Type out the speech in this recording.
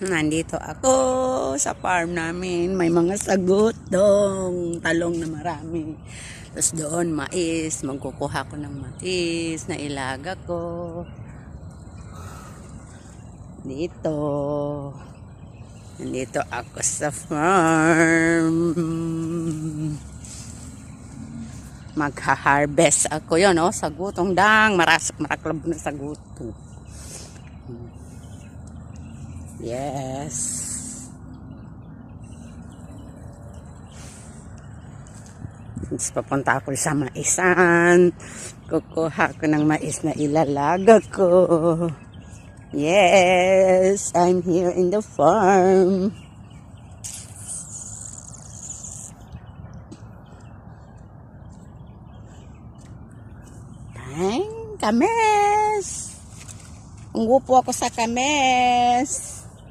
Nandito ako sa farm namin. May mga sagot dong. Talong na marami. Tapos doon, mais. Magkukuha ko ng mais na ilaga ko. Dito. Nandito ako sa farm. Magha-harvest ako yun, oh, sagutong dang. Marasak, maraklab na saguto. Yes. Tapos papunta ako sa maisan. Kukuha ko ng mais na ilalaga ko. Yes, I'm here in the farm. Tang, kames. Unggo po ako sa kames.